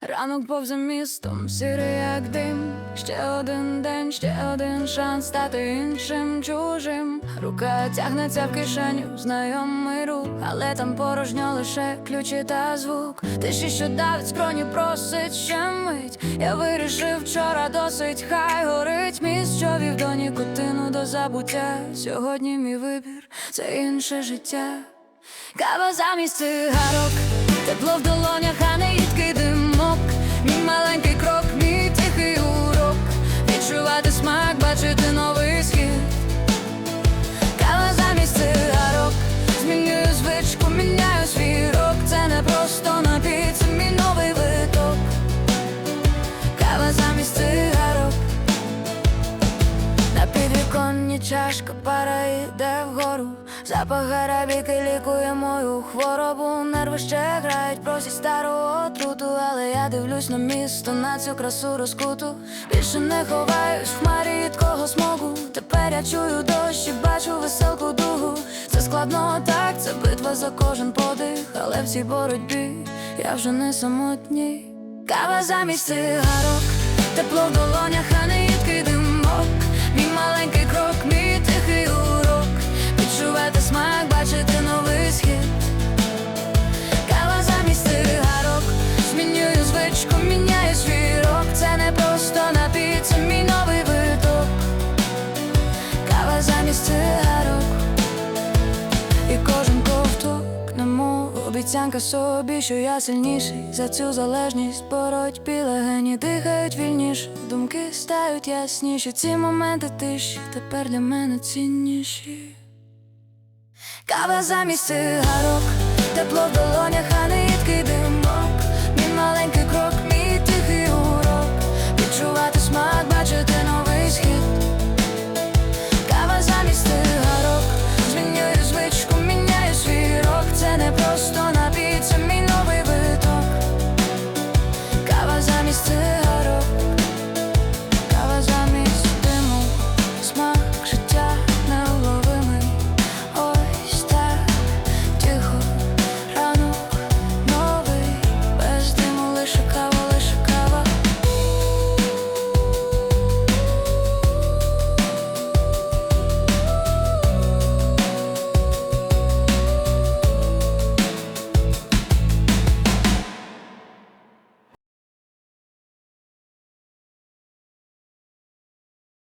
Ранок повзе містом, сірий як дим. Ще один день, ще один шанс стати іншим чужим. Рука тягнеться в кишеню, знайомий рух, але там порожньо лише ключі та звук. Тиші, що давить скроні, просить ще мить. Я вирішив вчора досить, хай горить міст, що вів до нікотину до забуття. Сьогодні мій вибір, це інше життя. Кава замість цигарок, тепло в долонях, а не димок. Мій маленький чашка пара йде вгору. Запах арабіки лікує мою хворобу. Нерви ще грають, просять стару отруту. Але я дивлюсь на місто, на цю красу розкуту. Більше не ховаюсь в хмарі рідкого смогу. Тепер я чую дощ і бачу веселку дугу. Це складно так, це битва за кожен подих. Але в цій боротьбі я вже не самотній. Кава замість цигарок, тепло в долонях, а не обіцянка собі, що я сильніший за цю залежність боротьбі легені дихають вільніше, думки стають ясніші. Ці моменти тиші тепер для мене цінніші. Кава замість цигарок, тепло в долонях,